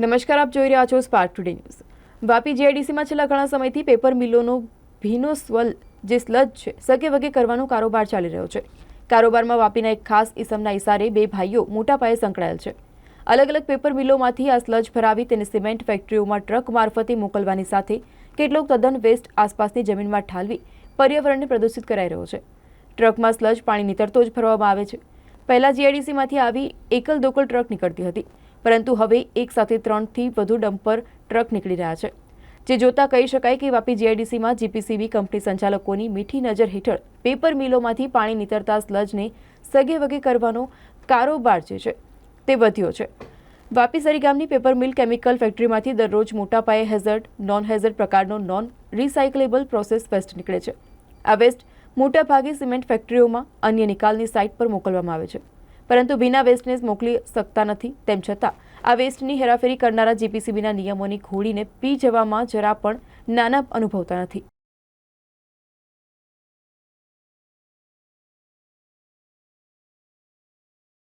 નમસ્કાર, આપ જોઈ રહ્યા છો સ્પાર્ક ટુડે ન્યૂઝ વાપી જીઆઈડીસીમાં છેલ્લા ઘણા સમયથી પેપર મિલોનો ભીનો સ્વલ જે સ્લજ છે, સગે વગે કરવાનો કારોબાર ચાલી રહ્યો છે. કારોબારમાં વાપીના એક ખાસ ઇસમના ઇશારે બે ભાઈઓ મોટા પાયે સંકળાયેલ છે. અલગ અલગ પેપર મિલોમાંથી આ સ્લજ ભરાવી તેને સિમેન્ટ ફેક્ટરીઓમાં ટ્રક મારફતે મોકલવાની સાથે કેટલોક તદ્દન વેસ્ટ આસપાસની જમીનમાં ઠાલવી પર્યાવરણને પ્રદૂષિત કરાઈ રહ્યો છે. ટ્રકમાં સ્લજ પાણી નીતરતો જ ભરવામાં આવે છે. પહેલા જીઆઈડીસીમાંથી આવી એકલ દોકલ ટ્રક નીકળતી હતી. પરંતુ હવે એક સાથે ત્રણથી વધુ ડમ્પર ટ્રક નીકળી રહ્યા છે. જે જોતા કહી શકાય કે વાપી જીઆઈડીસીમાં જીપીસીબી કંપની સંચાલકોની મીઠી નજર હેઠળ પેપર મિલોમાંથી પાણી નીતરતા સ્લજને સગે વગે કરવાનો કારોબાર જે છે, તે વધ્યો છે. વાપી સરીગામની પેપર મિલ કેમિકલ ફેક્ટરીમાંથી દરરોજ મોટા પાયે હેઝર્ડ નોન હેઝર્ડ પ્રકારનો નોન રિસાયકલેબલ પ્રોસેસ વેસ્ટ નીકળે છે. આ વેસ્ટ મોટાભાગે સિમેન્ટ ફેક્ટરીઓમાં અન્ય નિકાલની સાઇટ પર મોકલવામાં આવે છે. પરંતુ ભીના વેસ્ટને મોકલી શકતા નથી. તેમ છતાં, આ વેસ્ટની હેરાફેરી કરનારા જીપીસીબીના નિયમોની ઘોડીને પી જવામાં જરા પણ નાના અનુભવતા નથી.